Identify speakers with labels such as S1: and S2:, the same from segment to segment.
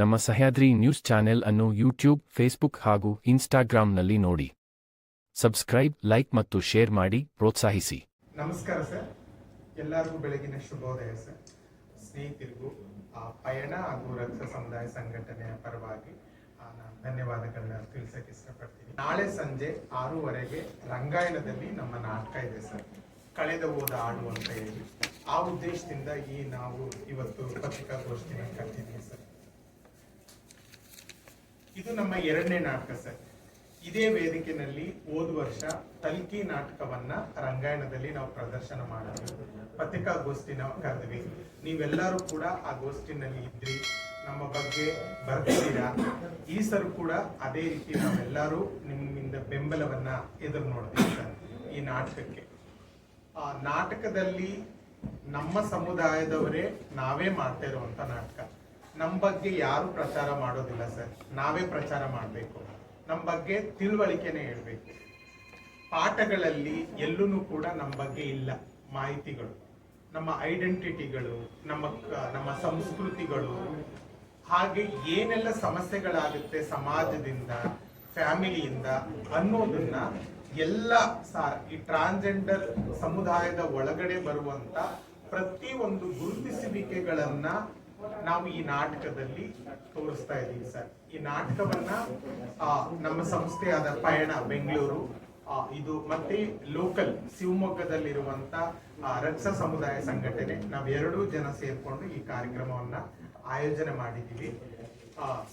S1: ನಮ್ಮ Sahyadri news channel ಅನ್ನು YouTube, Facebook ಹಾಗೂ ಇನ್ಸ್ಟಾಗ್ರಾಂನಲ್ಲಿ ನೋಡಿ. ಸಬ್ಸ್ಕ್ರೈಬ್, ಲೈಕ್ ಮತ್ತು ಶೇರ್ ಮಾಡಿ, ಪ್ರೋತ್ಸಾಹಿಸಿ.
S2: ನಮಸ್ಕಾರ ಸರ್. ಎಲ್ಲರಿಗೂ ಬೆಳಗಿನ ಶುಭೋದಯ ಸರ್. ಸ್ನೇಹಿತರಿಗೂ ಪಯಣ ಹಾಗೂ ರಕ್ತ ಸಮುದಾಯ ಸಂಘಟನೆಯ ಪರವಾಗಿ ನಾನು ಧನ್ಯವಾದಗಳನ್ನ ತಿಳಿಸಕ್ಕೆ ಇಷ್ಟಪಡ್ತೀನಿ. ನಾಳೆ ಸಂಜೆ ಆರೂವರೆಗೆ ರಂಗಾಯಣದಲ್ಲಿ ನಮ್ಮ ನಾಟಕ ಇದೆ ಸರ್. ಕಳೆದ ಹೋದ ಹಾಡು ಅಂತ ಹೇಳಿ. ಆ ಉದ್ದೇಶದಿಂದ ಈ ನಾವು ಇವತ್ತು ಪತ್ರಿಕಾಗೋಷ್ಠಿನ ಕರೆದಿದ್ದೀವಿ ಸರ್. ಇದು ನಮ್ಮ ಎರಡನೇ ನಾಟಕ ಸರ್. ಇದೇ ವೇದಿಕೆನಲ್ಲಿ ಹೋದ ವರ್ಷ ತಲ್ಕಿ ನಾಟಕವನ್ನ ರಂಗಾಯಣದಲ್ಲಿ ನಾವು ಪ್ರದರ್ಶನ ಮಾಡಿದ್ವಿ. ಪತ್ರಿಕಾಗೋಷ್ಠಿನ ಕರೆದ್ವಿ. ನೀವೆಲ್ಲರೂ ಕೂಡ ಆ ಗೋಷ್ಠಿನಲ್ಲಿ ಇದ್ರಿ. ನಮ್ಮ ಬಗ್ಗೆ ಬರ್ತಿದ್ದೀರಾ ಈ ಸರ್ ಕೂಡ ಅದೇ ರೀತಿ ನಾವೆಲ್ಲರೂ ನಿಮ್ಮಿಂದ ಬೆಂಬಲವನ್ನ ಎದುರು ನೋಡ್ತೀವಿ ಸರ್ ಈ ನಾಟಕಕ್ಕೆ. ಆ ನಾಟಕದಲ್ಲಿ ನಮ್ಮ ಸಮುದಾಯದವರೇ ನಾವೇ ಮಾಡ್ತಾ ಇರುವಂತ ನಾಟಕ. ನಮ್ಮ ಬಗ್ಗೆ ಯಾರು ಪ್ರಚಾರ ಮಾಡೋದಿಲ್ಲ ಸರ್. ನಾವೇ ಪ್ರಚಾರ ಮಾಡಬೇಕು. ನಮ್ಮ ಬಗ್ಗೆ ತಿಳುವಳಿಕೆನೇ ಹೇಳಬೇಕು. ಪಾಠಗಳಲ್ಲಿ ಎಲ್ಲೂ ಕೂಡ ನಮ್ಮ ಬಗ್ಗೆ ಇಲ್ಲ ಮಾಹಿತಿಗಳು. ನಮ್ಮ ಐಡೆಂಟಿಟಿಗಳು, ನಮ್ಮ ನಮ್ಮ ಸಂಸ್ಕೃತಿಗಳು, ಹಾಗೆ ಏನೆಲ್ಲ ಸಮಸ್ಯೆಗಳಾಗುತ್ತೆ ಸಮಾಜದಿಂದ, ಫ್ಯಾಮಿಲಿಯಿಂದ ಅನ್ನೋದನ್ನ ಎಲ್ಲ ಸಾರ್, ಈ ಟ್ರಾನ್ಸ್ಜೆಂಡರ್ ಸಮುದಾಯದ ಒಳಗಡೆ ಬರುವಂತ ಪ್ರತಿ ಒಂದು ಗುರುತಿಸುವಿಕೆಗಳನ್ನ ನಾವು ಈ ನಾಟಕದಲ್ಲಿ ತೋರಿಸ್ತಾ ಇದ್ದೀವಿ ಸರ್. ಈ ನಾಟಕವನ್ನ ನಮ್ಮ ಸಂಸ್ಥೆಯಾದ ಪಯಣ ಬೆಂಗಳೂರು ಇದು ಮತ್ತೆ ಲೋಕಲ್ ಶಿವಮೊಗ್ಗದಲ್ಲಿರುವಂತ ರಕ್ಷ ಸಮುದಾಯ ಸಂಘಟನೆ. ನಾವೆರಡೂ ಜನ ಸೇರ್ಕೊಂಡು ಈ ಕಾರ್ಯಕ್ರಮವನ್ನ ಆಯೋಜನೆ ಮಾಡಿದ್ದೀವಿ.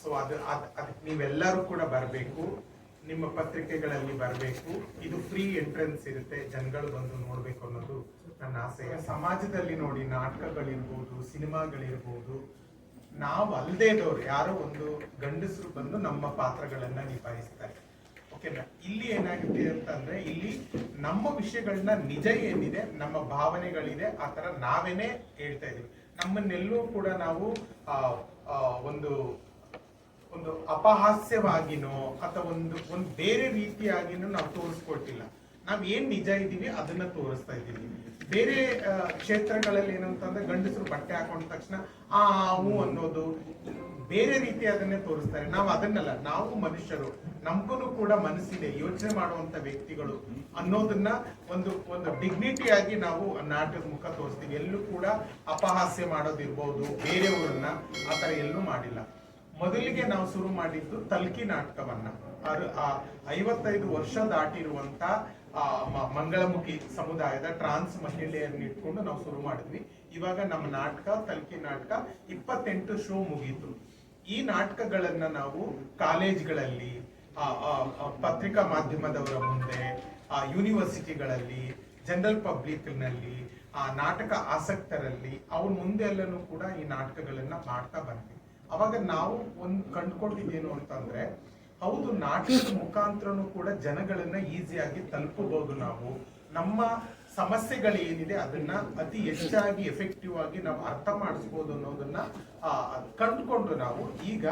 S2: ಸೊ ಅದು, ಅದ್- ಅದಕ್ಕೆ ನೀವೆಲ್ಲರೂ ಕೂಡ ಬರಬೇಕು. ನಿಮ್ಮ ಪತ್ರಿಕೆಗಳಲ್ಲಿ ಬರಬೇಕು. ಇದು ಫ್ರೀ ಎಂಟ್ರೆನ್ಸ್ ಇರುತ್ತೆ. ಜನಗಳು ಬಂದು ನೋಡಬೇಕು ಅನ್ನೋದು ನನ್ನ ಆಸೆ. ಸಮಾಜದಲ್ಲಿ ನೋಡಿ ನಾಟಕಗಳಿರ್ಬೋದು, ಸಿನಿಮಾಗಳಿರ್ಬೋದು, ನಾವು ಅಲ್ಲದೆ ಇದ್ದವ್ರು ಯಾರೋ ಒಂದು ಗಂಡಸರು ಬಂದು ನಮ್ಮ ಪಾತ್ರಗಳನ್ನ ನಿಭಾಯಿಸ್ತಾರೆ. ಓಕೆನಾ ಇಲ್ಲಿ ಏನಾಗುತ್ತೆ ಅಂತಂದ್ರೆ, ಇಲ್ಲಿ ನಮ್ಮ ವಿಷಯಗಳನ್ನ ನಿಜ ಏನಿದೆ, ನಮ್ಮ ಭಾವನೆಗಳಿದೆ, ಆ ತರ ನಾವೇನೆ ಹೇಳ್ತಾ ಇದೀವಿ ನಮ್ಮನ್ನೆಲ್ಲೂ ಕೂಡ ನಾವು ಒಂದು ಒಂದು ಅಪಹಾಸ್ಯವಾಗಿನೋ ಅಥವಾ ಒಂದು ಒಂದು ಬೇರೆ ರೀತಿಯಾಗಿನೂ ನಾವು ತೋರಿಸ್ಕೊಟ್ಟಿಲ್ಲ. ನಾವು ಏನ್ ನಿಜ ಇದ್ದೀವಿ ಅದನ್ನ ತೋರಿಸ್ತಾ ಇದ್ದೀವಿ. ಬೇರೆ ಕ್ಷೇತ್ರಗಳಲ್ಲಿ ಏನಂತಂದ್ರೆ ಗಂಡಸರು ಬಟ್ಟೆ ಹಾಕೊಂಡ ತಕ್ಷಣ, ಆ ಹೂ ಅನ್ನೋದು ಬೇರೆ ರೀತಿ ಅದನ್ನೇ ತೋರಿಸ್ತಾರೆ. ನಾವು ಅದನ್ನಲ್ಲ, ನಾವು ಮನುಷ್ಯರು ನಮ್ಗೂ ಕೂಡ ಮನಸ್ಸಿದೆ ಯೋಚನೆ ಮಾಡುವಂತ ವ್ಯಕ್ತಿಗಳು ಅನ್ನೋದನ್ನ ಒಂದು ಒಂದು ಡಿಗ್ನಿಟಿ ಆಗಿ ನಾವು ನಾಟ್ಯದ ಮುಖ ತೋರಿಸ್ತೀವಿ. ಎಲ್ಲೂ ಕೂಡ ಅಪಹಾಸ್ಯ ಮಾಡೋದಿರ್ಬೋದು ಬೇರೆಯವ್ರನ್ನ ಆ ಥರ ಎಲ್ಲೂ ಮಾಡಿಲ್ಲ. ಮೊದಲಿಗೆ ನಾವು ಶುರು ಮಾಡಿದ್ದು ತಲ್ಕಿ ನಾಟಕವನ್ನ. ಆ ಐವತ್ತೈದು ವರ್ಷ ದಾಟಿರುವಂತ ಮಂಗಳಮುಖಿ ಸಮುದಾಯದ ಟ್ರಾನ್ಸ್ ಮಹಿಳೆಯರನ್ನ ಇಟ್ಕೊಂಡು ನಾವು ಶುರು ಮಾಡಿದ್ವಿ. ಇವಾಗ ನಮ್ಮ ನಾಟಕ ತಲ್ಕಿ ನಾಟಕ ಇಪ್ಪತ್ತೆಂಟು ಶೋ ಮುಗೀತು. ಈ ನಾಟಕಗಳನ್ನ ನಾವು ಕಾಲೇಜ್ಗಳಲ್ಲಿ ಪತ್ರಿಕಾ ಮಾಧ್ಯಮದವರ ಮುಂದೆ ಆ, ಯೂನಿವರ್ಸಿಟಿಗಳಲ್ಲಿ ಜನರಲ್ ಪಬ್ಲಿಕ್ನಲ್ಲಿ ಆ ನಾಟಕ ಆಸಕ್ತರಲ್ಲಿ ಅವ್ರ ಮುಂದೆ ಎಲ್ಲನೂ ಕೂಡ ಈ ನಾಟಕಗಳನ್ನ ಮಾಡ್ತಾ ಬಂದ್ವಿ. ಅವಾಗ ನಾವು ಒಂದು ಕಂಡುಕೊಂಡಿದ್ದೇನು ಅಂತಂದ್ರೆ ಹೌದು ನಾಟಕದ ಮುಖಾಂತರನು ಕೂಡ ಜನಗಳನ್ನ ಈಸಿಯಾಗಿ ತಲುಪಬಹುದು ನಾವು. ನಮ್ಮ ಸಮಸ್ಯೆಗಳು ಏನಿದೆ ಅದನ್ನ ಅತಿ ಹೆಚ್ಚಾಗಿ ಎಫೆಕ್ಟಿವ್ ಆಗಿ ನಾವು ಅರ್ಥ ಮಾಡಿಸ್ಬೋದು ಅನ್ನೋದನ್ನ ಕಂಡುಕೊಂಡು ನಾವು ಈಗ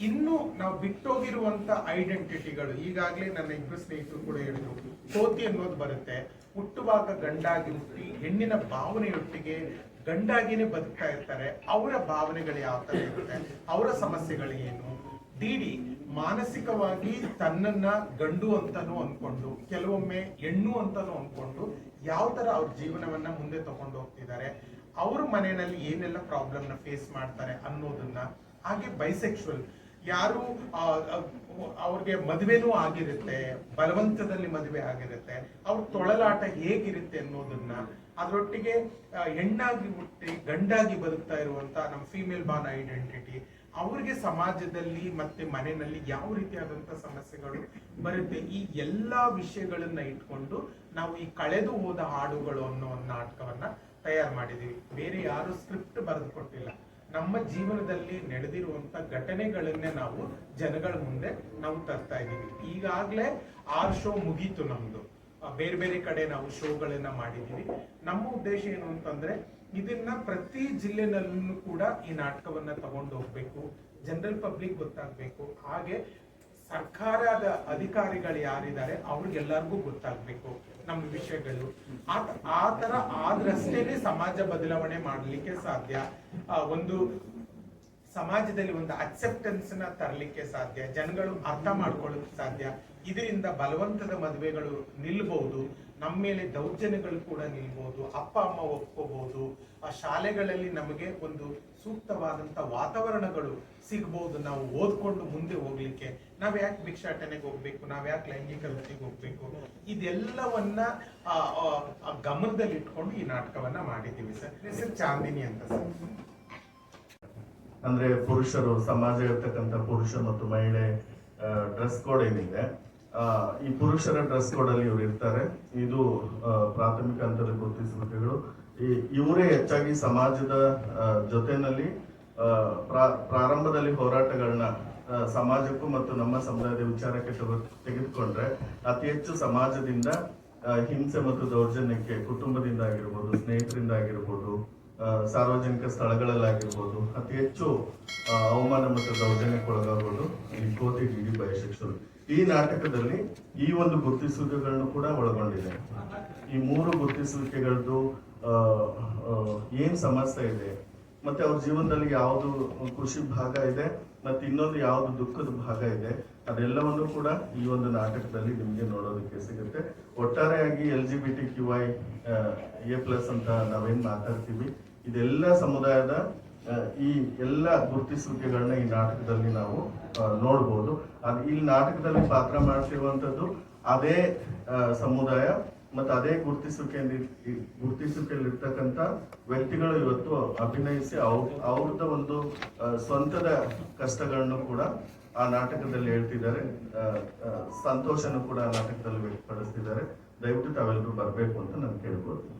S2: ಇನ್ನು ನಾವು ಬಿಟ್ಟೋಗಿರುವಂತ ಐಡೆಂಟಿಟಿಗಳು ಈಗಾಗಲೇ ನನ್ನ ಇಬ್ಬರು ಸ್ನೇಹಿತರು ಕೂಡ ಹೇಳಿದ್ರು, ಕೋತಿ ಅನ್ನೋದು ಬರುತ್ತೆ, ಹುಟ್ಟುವಾಗ ಗಂಡಾಗಿ ಹುಟ್ಟಿ ಹೆಣ್ಣಿನ ಭಾವನೆಯೊಟ್ಟಿಗೆ ಗಂಡಾಗಿನೇ ಬದುಕ್ತಾ ಇರ್ತಾರೆ, ಅವರ ಭಾವನೆಗಳು ಯಾವ ತರ ಇರುತ್ತೆ, ಅವರ ಸಮಸ್ಯೆಗಳು ಏನು? ಡಿಡಿ ಮಾನಸಿಕವಾಗಿ ತನ್ನನ್ನ ಗಂಡು ಅಂತಾನು ಅನ್ಕೊಂಡು, ಕೆಲವೊಮ್ಮೆ ಹೆಣ್ಣು ಅಂತಾನು ಅನ್ಕೊಂಡು ಯಾವ ತರ ಅವ್ರ ಜೀವನವನ್ನ ಮುಂದೆ ತಗೊಂಡು ಹೋಗ್ತಿದ್ದಾರೆ, ಅವ್ರ ಮನೆಯಲ್ಲಿ ಏನೆಲ್ಲ ಪ್ರಾಬ್ಲಮ್ನ ಫೇಸ್ ಮಾಡ್ತಾರೆ ಅನ್ನೋದನ್ನ ಹಾಗೆ ಬೈಸೆಕ್ಷುವಲ್ ಯಾರು ಅವ್ರಿಗೆ ಮದುವೆನೂ ಆಗಿರುತ್ತೆ, ಬಲವಂತದಲ್ಲಿ ಮದುವೆ ಆಗಿರುತ್ತೆ, ಅವ್ರ ತೊಳಲಾಟ ಹೇಗಿರುತ್ತೆ ಅನ್ನೋದನ್ನ ಅದರೊಟ್ಟಿಗೆ ಹೆಣ್ಣಾಗಿ ಹುಟ್ಟಿ, ಗಂಡಾಗಿ ಬದುಕ್ತಾ ಇರುವಂತ ನಮ್ಮ ಫೀಮೇಲ್ ಬಾನ್ ಐಡೆಂಟಿಟಿ ಅವ್ರಿಗೆ ಸಮಾಜದಲ್ಲಿ ಮತ್ತೆ ಮನೆಯಲ್ಲಿ ಯಾವ ರೀತಿಯಾದಂತ ಸಮಸ್ಯೆಗಳು ಬರುತ್ತೆ, ಈ ಎಲ್ಲಾ ವಿಷಯಗಳನ್ನ ಇಟ್ಕೊಂಡು ನಾವು ಈ ಕಳೆದು ಹೋದ ಹಾಡುಗಳು ಅನ್ನೋ ನಾಟಕವನ್ನ ತಯಾರು ಮಾಡಿದೀವಿ. ಬೇರೆ ಯಾರು ಸ್ಕ್ರಿಪ್ಟ್ ಬರೆದು ಕೊಟ್ಟಿಲ್ಲ ನಮ್ಮ ಜೀವನದಲ್ಲಿ ನಡೆದಿರುವಂತ ಘಟನೆಗಳನ್ನೇ ನಾವು ಜನಗಳ ಮುಂದೆ ನಾವು ತರ್ತಾ ಇದ್ದೀವಿ. ಈಗಾಗ್ಲೇ ಆರ್ ಶೋ ಮುಗೀತು ನಮ್ದು. ಬೇರೆ ಬೇರೆ ಕಡೆ ನಾವು ಶೋಗಳನ್ನ ಮಾಡಿದೀವಿ ನಮ್ಮ ಉದ್ದೇಶ ಏನು ಅಂತಂದ್ರೆ ಇದನ್ನ ಪ್ರತಿ ಜಿಲ್ಲೆನಲ್ಲೂ ಕೂಡ ಈ ನಾಟಕವನ್ನ ತಗೊಂಡು ಹೋಗ್ಬೇಕು. ಜನರಲ್ ಪಬ್ಲಿಕ್ ಗೊತ್ತಾಗ್ಬೇಕು. ಹಾಗೆ ಸರ್ಕಾರದ ಅಧಿಕಾರಿಗಳು ಯಾರಿದ್ದಾರೆ, ಅವ್ರಿಗೆಲ್ಲರಿಗೂ ಗೊತ್ತಾಗ್ಬೇಕು ನಮ್ಮ ವಿಷಯಗಳು. ಆ ಆ ತರ ಆದ್ರಷ್ಟೇನೆ ಸಮಾಜ ಬದಲಾವಣೆ ಮಾಡಲಿಕ್ಕೆ ಸಾಧ್ಯ. ಒಂದು ಸಮಾಜದಲ್ಲಿ ಒಂದು ಅಕ್ಸೆಪ್ಟೆನ್ಸ್ನ ತರಲಿಕ್ಕೆ ಸಾಧ್ಯ. ಜನಗಳು ಅರ್ಥ ಮಾಡ್ಕೊಳ್ಳೋಕೆ ಸಾಧ್ಯ. ಇದರಿಂದ ಬಲವಂತದ ಮದುವೆಗಳು ನಿಲ್ಬಹುದು ನಮ್ಮ ಮೇಲೆ ದೌರ್ಜನ್ಯಗಳು ಕೂಡ ನಿಲ್ಬಹುದು ಅಪ್ಪ, ಅಮ್ಮ ಒಪ್ಕೋಬಹುದು ಆ ಶಾಲೆಗಳಲ್ಲಿ ನಮಗೆ ಒಂದು ಸೂಕ್ತವಾದಂತ ವಾತಾವರಣಗಳು ಸಿಗ್ಬಹುದು ನಾವು ಓದ್ಕೊಂಡು ಮುಂದೆ ಹೋಗ್ಲಿಕ್ಕೆ, ನಾವು ಯಾಕೆ ಭಿಕ್ಷಾಟನೆಗೆ ಹೋಗ್ಬೇಕು, ನಾವು ಯಾಕೆ ಲೈಂಗಿಕ ವೃತ್ತಿಗೆ ಹೋಗ್ಬೇಕು? ಇದೆಲ್ಲವನ್ನ ಗಮನದಲ್ಲಿ ಇಟ್ಕೊಂಡು ಈ ನಾಟಕವನ್ನ ಮಾಡಿದ್ದೀವಿ ಸರ್. ಹೆಸರು ಚಾಂದಿನಿ ಅಂತ ಸರ್.
S3: ಅಂದ್ರೆ ಪುರುಷರು ಸಮಾಜ ಇರ್ತಕ್ಕಂಥ ಪುರುಷ ಮತ್ತು ಮಹಿಳೆ ಡ್ರೆಸ್ ಕೋಡ್ ಏನಿದೆ ಈ ಪುರುಷರ ಡ್ರೆಸ್ ಕೋಡ್ ಅಲ್ಲಿ ಇವರು ಇರ್ತಾರೆ. ಇದು ಪ್ರಾಥಮಿಕ ಹಂತದ ಗುರುತಿಸುವಿಕೆಗಳು ಈ, ಇವರೇ ಹೆಚ್ಚಾಗಿ ಸಮಾಜದ ಜೊತೆನಲ್ಲಿ ಪ್ರಾರಂಭದಲ್ಲಿ ಹೋರಾಟಗಳನ್ನ ಸಮಾಜಕ್ಕೂ ಮತ್ತು ನಮ್ಮ ಸಮುದಾಯದ ವಿಚಾರಕ್ಕೆ ತೆಗೆ- ತೆಗೆದುಕೊಂಡ್ರೆ ಅತಿ ಹೆಚ್ಚು ಸಮಾಜದಿಂದ ಹಿಂಸೆ ಮತ್ತು ದೌರ್ಜನ್ಯಕ್ಕೆ ಕುಟುಂಬದಿಂದ ಆಗಿರ್ಬೋದು, ಸ್ನೇಹಿತರಿಂದ ಆಗಿರ್ಬೋದು ಸಾರ್ವಜನಿಕ ಸ್ಥಳಗಳಲ್ಲಾಗಿರ್ಬೋದು, ಅತಿ ಹೆಚ್ಚು ಅವಮಾನ ಮತ್ತು ದೌರ್ಜನ್ಯಕ್ಕೆ ಒಳಗಾಗೋದು ಈ ಕೋತಿ ಡಿ ಈ ನಾಟಕದಲ್ಲಿ ಈ ಒಂದು ಗುರುತಿಸುವಿಕೆಗಳನ್ನು ಕೂಡ ಒಳಗೊಂಡಿದೆ. ಈ ಮೂರು ಗುರುತಿಸುವಿಕೆಗಳದ್ದು ಏನ್ ಸಮಸ್ಯೆ ಇದೆ, ಮತ್ತೆ ಅವ್ರ ಜೀವನದಲ್ಲಿ ಯಾವುದು ಖುಷಿ ಭಾಗ ಇದೆ, ಮತ್ತೆ ಇನ್ನೊಂದು ಯಾವುದು ದುಃಖದ ಭಾಗ ಇದೆ, ಅದೆಲ್ಲವನ್ನು ಕೂಡ ಈ ಒಂದು ನಾಟಕದಲ್ಲಿ ನಿಮ್ಗೆ ನೋಡೋದಕ್ಕೆ ಸಿಗುತ್ತೆ. ಒಟ್ಟಾರೆಯಾಗಿ L G B T Q I A plus ಅಂತ ನಾವೇನ್ ಮಾತಾಡ್ತೀವಿ, ಇದೆಲ್ಲ ಸಮುದಾಯದ ಈ ಎಲ್ಲ ಗುರುತಿಸುವಿಕೆಗಳನ್ನ ಈ ನಾಟಕದಲ್ಲಿ ನಾವು ನೋಡ್ಬೋದು. ಅದು ಈ ನಾಟಕದಲ್ಲಿ ಪಾತ್ರ ಮಾಡ್ತಿರುವಂತದ್ದು ಅದೇ ಸಮುದಾಯ ಮತ್ತೆ ಅದೇ ಗುರುತಿಸುವಿಕೆಯಲ್ಲಿ ಇರ್ತಕ್ಕಂಥ ವ್ಯಕ್ತಿಗಳು ಇವತ್ತು ಅಭಿನಯಿಸಿ ಅವ್ರ ಅವ್ರದ ಒಂದು ಸ್ವಂತದ ಕಷ್ಟಗಳನ್ನು ಕೂಡ ಆ ನಾಟಕದಲ್ಲಿ ಹೇಳ್ತಿದ್ದಾರೆ. ಸಂತೋಷನೂ ಕೂಡ ನಾಟಕದಲ್ಲಿ ವ್ಯಕ್ತಪಡಿಸ್ತಿದ್ದಾರೆ. ದಯವಿಟ್ಟು ತಾವೆಲ್ಲರೂ ಬರಬೇಕು ಅಂತ ನಾನು ಕೇಳ್ಬೋದು